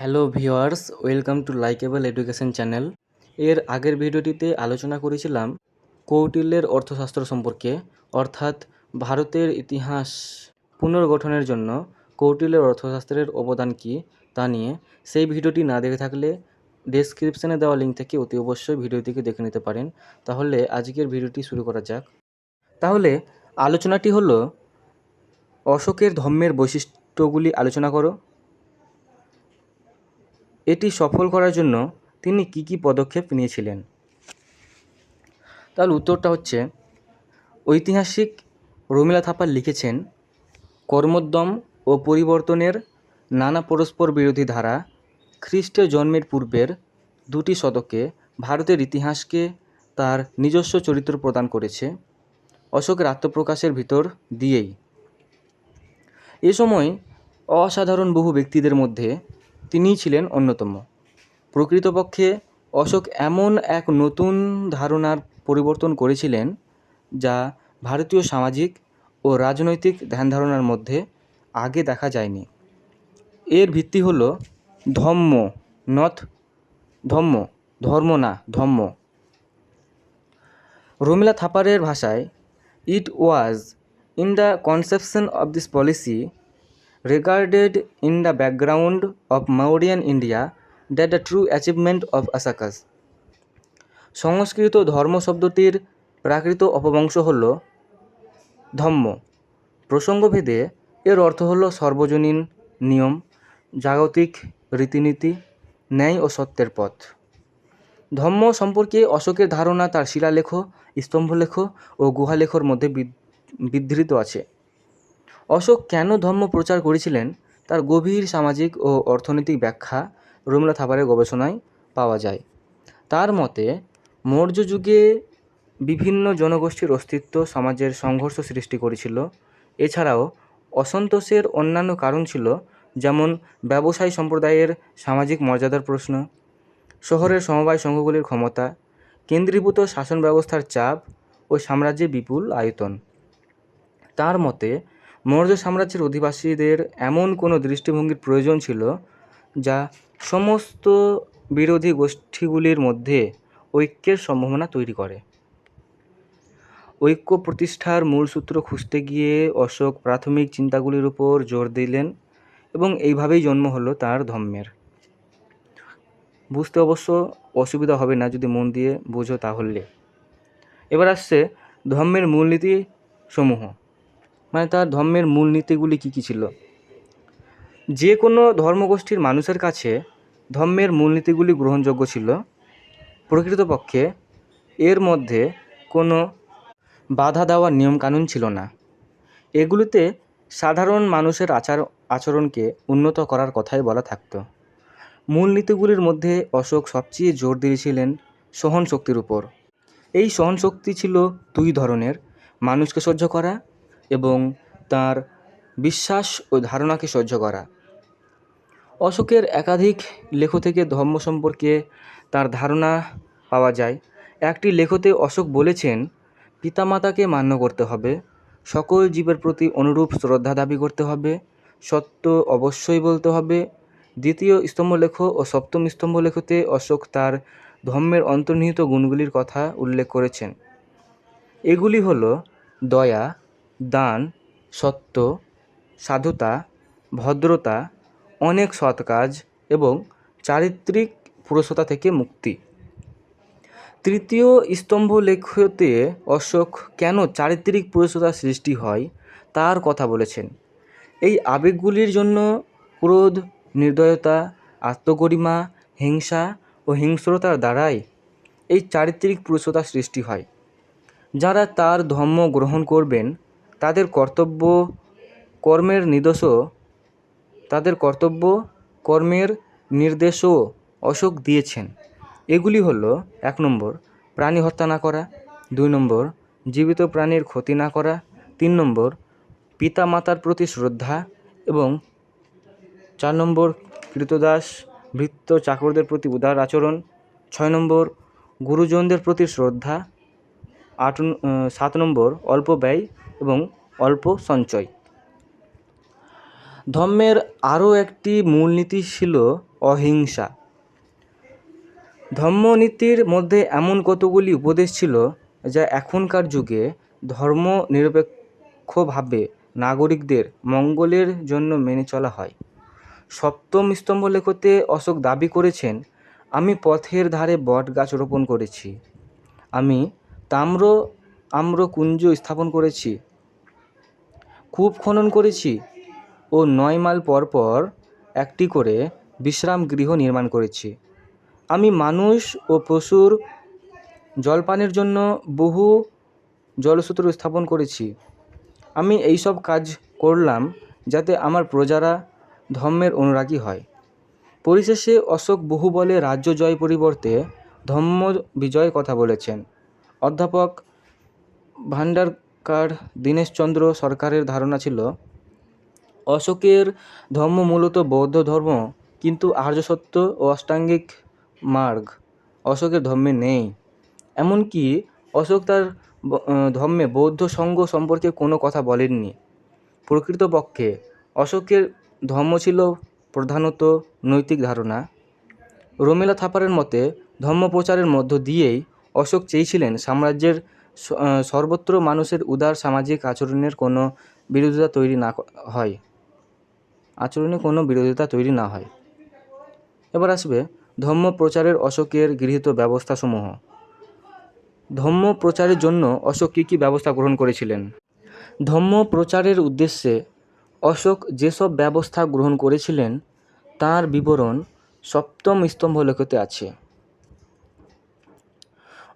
Hello viewers welcome to likeable education channel. এর আগের ভিডিওটিতে আলোচনা করেছিলাম কৌটিল্যের অর্থশাস্ত্র সম্পর্কে, অর্থাৎ ভারতের ইতিহাস পুনর্গঠনের জন্য কৌটিল্যের অর্থশাস্ত্রের অবদান কী তা নিয়ে। সেই ভিডিওটি না দেখে থাকলে ডেসক্রিপশানে দেওয়া লিঙ্ক থেকে অতি অবশ্যই ভিডিওটিকে দেখে নিতে পারেন। তাহলে আজকের ভিডিওটি শুরু করা যাক। তাহলে আলোচনাটি হলো অশোকের ধর্মের বৈশিষ্ট্যগুলি আলোচনা করো। এটি সফল করার জন্য তিনি কী কী পদক্ষেপ নিয়েছিলেন? তাহলে উত্তরটা হচ্ছে, ঐতিহাসিক রমিলা থাপার লিখেছেন, কর্মোদ্যম ও পরিবর্তনের নানা পরস্পর বিরোধী ধারা খ্রিস্টের জন্মের পূর্বের দুটি শতকে ভারতের ইতিহাসকে তার নিজস্ব চরিত্র প্রদান করেছে। অশোকের আত্মপ্রকাশের ভিতর দিয়েই। এ সময় অসাধারণ বহু ব্যক্তিদের মধ্যে তিনিই ছিলেন অন্যতম। প্রকৃতপক্ষে অশোক এমন এক নতুন ধারণার পরিবর্তন করেছিলেন যা ভারতীয় সামাজিক ও রাজনৈতিক ধ্যানধারণার মধ্যে আগে দেখা যায়নি। এর ভিত্তি হল ধম্ম নথ, ধম্ম, ধর্ম না, ধম্ম। রমিলা থাপারের ভাষায় it was in the conception of this policy regarded in the background of Mauryan India that the true achievement of Asakas. Sanskrit ধর্ম শব্দটির প্রাকৃত অপবংশ হল ধম্ম। প্রসঙ্গভেদে এর অর্থ হল সর্বজনীন নিয়ম, জাগতিক রীতিনীতি, ন্যায় ও সত্যের পথ। ধম্ম সম্পর্কে অশোকের ধারণা তার শিলালেখ, স্তম্ভলেখ ও গুহালেখর মধ্যে বিধৃত আছে। অশোক কেন ধর্ম প্রচার করেছিলেন? তার গভীর সামাজিক ও অর্থনৈতিক ব্যাখ্যা রমলা থাপারের গবেষণায় পাওয়া যায়। তার মতে, মৌর্য যুগে বিভিন্ন জনগোষ্ঠীর অস্তিত্ব সমাজের সংঘর্ষ সৃষ্টি করেছিল। এছাড়াও, অসন্তোষের অন্যান্য কারণ ছিল যেমন ব্যবসায়ী সম্প্রদায়ের সামাজিক মর্যাদার প্রশ্ন, শহরের সমবায় সংঘগুলির ক্ষমতা, কেন্দ্রীভূত শাসন ব্যবস্থার চাপ ও সাম্রাজ্যের বিপুল আয়তন। তার মতে মৌর্য সাম্রাজ্যের অধিবাসীদের এমন কোনো দৃষ্টিভঙ্গির প্রয়োজন ছিল যা সমস্ত বিরোধী গোষ্ঠীগুলির মধ্যে ঐক্যের সম্ভাবনা তৈরি করে। ঐক্য প্রতিষ্ঠার মূল সূত্র খুঁজতে গিয়ে অশোক প্রাথমিক চিন্তাগুলির উপর জোর দিলেন এবং এইভাবেই জন্ম হলো তার ধর্মের। বুঝতে অবশ্য অসুবিধা হবে না যদি মন দিয়ে বোঝো তাহলে। এবার আসছে ধর্মের মূলনীতি সমূহ মানে তার ধর্মের মূলনীতিগুলি কী কী ছিল? যে কোনো ধর্মগোষ্ঠীর মানুষের কাছে ধর্মের মূলনীতিগুলি গ্রহণযোগ্য ছিল। প্রকৃতপক্ষে এর মধ্যে কোনো বাধা দেওয়ার নিয়মকানুন ছিল না। এগুলিতে সাধারণ মানুষের আচার, আচরণকে উন্নত করার কথাই বলা থাকতো। মূলনীতিগুলির মধ্যে অশোক সবচেয়ে জোর দিয়েছিলেন সহনশক্তির উপর। এই সহনশক্তি ছিল দুই ধরনের, মানুষকে সহ্য করা এবং তার বিশ্বাস ও ধারণাকে সহ্য করা। অশোকের একাধিক লেখ থেকে ধর্ম সম্পর্কে তার ধারণা পাওয়া যায়। একটি লেখতে অশোক বলেছেন, পিতামাতাকে মান্য করতে হবে, সকল জীবের প্রতি অনুরূপ শ্রদ্ধা দাবি করতে হবে, সত্য অবশ্যই বলতে হবে। দ্বিতীয় স্তম্ভলেখ ও সপ্তম স্তম্ভলেখতে অশোক তার ধর্মের অন্তর্নিহিত গুণগুলির কথা উল্লেখ করেছেন। এগুলি হলো দয়া দান, সত্য, সাধুতা, ভদ্রতা, অনেক সৎ কাজ এবং চারিত্রিক পুরুষতা থেকে মুক্তি। তৃতীয় স্তম্ভ লেখতে অশোক কেন চারিত্রিক পুরুষতা সৃষ্টি হয় তার কথা বলেছেন। এই আবেগগুলির জন্য ক্রোধ, নির্দয়তা, আত্মগরিমা, হিংসা ও হিংস্রতার দ্বারাই এই চারিত্রিক পুরুষতা সৃষ্টি হয়। যারা তার ধর্ম গ্রহণ করবেন তাদের কর্তব্য কর্মের নির্দেশও, তাদের কর্তব্য কর্মের নির্দেশও অশোক দিয়েছেন। এগুলি হলো, এক নম্বর, প্রাণী হত্যা না করা। দুই নম্বর, জীবিত প্রাণীর ক্ষতি না করা। তিন নম্বর পিতা মাতার প্রতি শ্রদ্ধা। এবং চার নম্বর, কৃতদাস, ভৃত্য চাকরদের প্রতি উদার আচরণ। ছয় নম্বর, গুরুজনদের প্রতি শ্রদ্ধা। আট সাত নম্বর, অল্প ব্যয় এবং অল্প সঞ্চয়। ধর্মের আরও একটি মূলনীতি ছিল অহিংসা। ধর্মনীতির মধ্যে এমন কতগুলি উপদেশ ছিল যা এখনকার যুগে ধর্ম নিরপেক্ষভাবে নাগরিকদের মঙ্গলের জন্য মেনে চলা হয়। সপ্তম স্তম্ভলেখতে অশোক দাবি করেছেন, আমি পথের ধারে বট গাছ রোপণ করেছি। আমি তাম্র আম্রকুঞ্জ স্থাপন করেছি। কূপ খনন করেছি ও নয় মাইল পর পর একটি করে বিশ্রাম গৃহ নির্মাণ করেছি। আমি মানুষ ও পশুর জলপানের জন্য বহু জলসূত্র স্থাপন করেছি। আমি এইসব কাজ করলাম যাতে আমার প্রজারা ধর্মের অনুরাগী হয়। পরিশেষে অশোক বহু বলে রাজ্য জয় পরিবর্তে ধর্ম বিজয় কথা বলেছেন। অধ্যাপক ভান্ডারকার দীনেশচন্দ্র সরকারের ধারণা ছিল, অশোকের ধর্ম মূলত বৌদ্ধ ধর্ম, কিন্তু আর্যসত্য ও অষ্টাঙ্গিক মার্গ অশোকের ধর্মে নেই। এমনকি অশোক তার ধর্মে বৌদ্ধ সঙ্ঘ সম্পর্কে কোনো কথা বলেননি। প্রকৃতপক্ষে অশোকের ধর্ম ছিল প্রধানত নৈতিক ধারণা। রমিলা থাপারের মতে ধর্ম প্রচারের মধ্য দিয়েই অশোক চেয়েছিলেন সাম্রাজ্যের সর্বত্র মানুষের উদার সামাজিক আচরণের কোনো বিরোধিতা তৈরি না হয়। আচরণে কোনো বিরোধিতা তৈরি না হয়। এবার আসবে ধর্ম প্রচারের অশোকের গৃহীত ব্যবস্থাসমূহ। ধর্ম প্রচারের জন্য অশোক কী কী ব্যবস্থা গ্রহণ করেছিলেন? ধর্ম প্রচারের উদ্দেশ্যে অশোক যেসব ব্যবস্থা গ্রহণ করেছিলেন, তার বিবরণ সপ্তম স্তম্ভলেখতে আছে।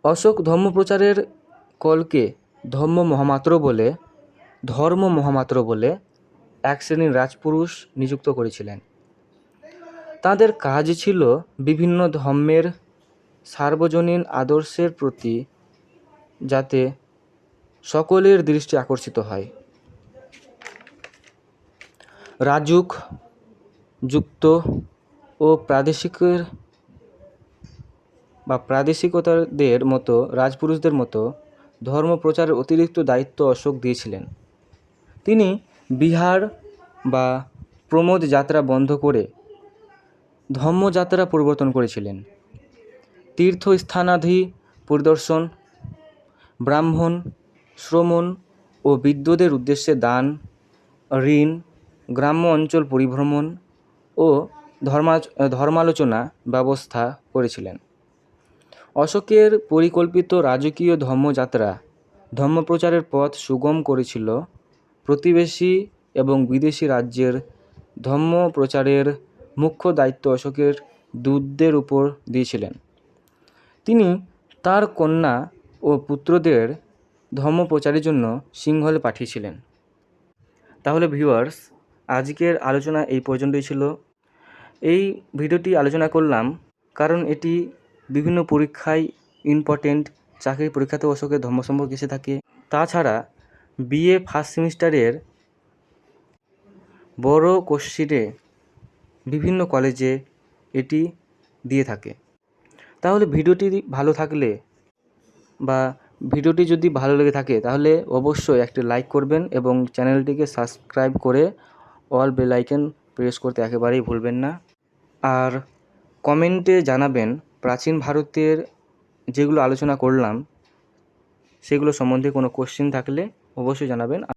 অশোক ধর্মপ্রচারের কলকে ধর্ম মহামাত্র বলে, ধর্ম মহামাত্র বলে এক শ্রেণির রাজপুরুষ নিযুক্ত করেছিলেন। তাদের কাজ ছিল বিভিন্ন ধর্মের সার্বজনীন আদর্শের প্রতি যাতে সকলের দৃষ্টি আকর্ষিত হয়। রাজুক, যুক্ত ও প্রাদেশিকের বা প্রাদেশিকতাদের মতো, রাজপুরুষদের মতো ধর্ম প্রচারের অতিরিক্ত দায়িত্ব অশোক দিয়েছিলেন। তিনি বিহার বা প্রমোদ যাত্রা বন্ধ করে ধর্মযাত্রা পরিবর্তন করেছিলেন। তীর্থস্থানাধি পরিদর্শন, ব্রাহ্মণ, শ্রমণ ও বিদ্যুদের উদ্দেশ্যে দান, ঋণ, গ্রাম্য অঞ্চল পরিভ্রমণ ও ধর্মা ধর্মালোচনা ব্যবস্থা করেছিলেন। অশোকের পরিকল্পিত রাজকীয় ধর্মযাত্রা, ধর্মপ্রচারের পথ সুগম করেছিল। প্রতিবেশী এবং বিদেশি রাজ্যের ধর্ম প্রচারের মুখ্য দায়িত্ব অশোকের দূতদের উপর দিয়েছিলেন। তিনি তার কন্যা ও পুত্রদের ধর্ম প্রচারের জন্য সিংহলে পাঠিয়েছিলেন। তাহলে ভিউয়ার্স, আজকের আলোচনা এই পর্যন্তই ছিল। এই ভিডিওটি আলোচনা করলাম কারণ এটি বিভিন্ন পরীক্ষায় ইম্পর্টেন্ট চাকরির পরীক্ষাতে অশোকের ধর্ম সম্পর্কে এসে থাকে। তাছাড়া বিএ ফার্স্ট সেমিস্টারের বড় কোশ্চিনে বিভিন্ন কলেজে এটি দিয়ে থাকে। তাহলে ভিডিওটি ভালো থাকলে বা ভিডিওটি যদি ভালো লেগে থাকে, তাহলে অবশ্যই একটি লাইক করবেন এবং চ্যানেলটিকে সাবস্ক্রাইব করে অল বেল আইকন প্রেস করতে একেবারেই ভুলবেন না। আর কমেন্টে জানাবেন প্রাচীন ভারতের যেগুলো আলোচনা করলাম সেগুলো সম্বন্ধে কোনো কোশ্চেন থাকলে অবশ্যই জানাবেন।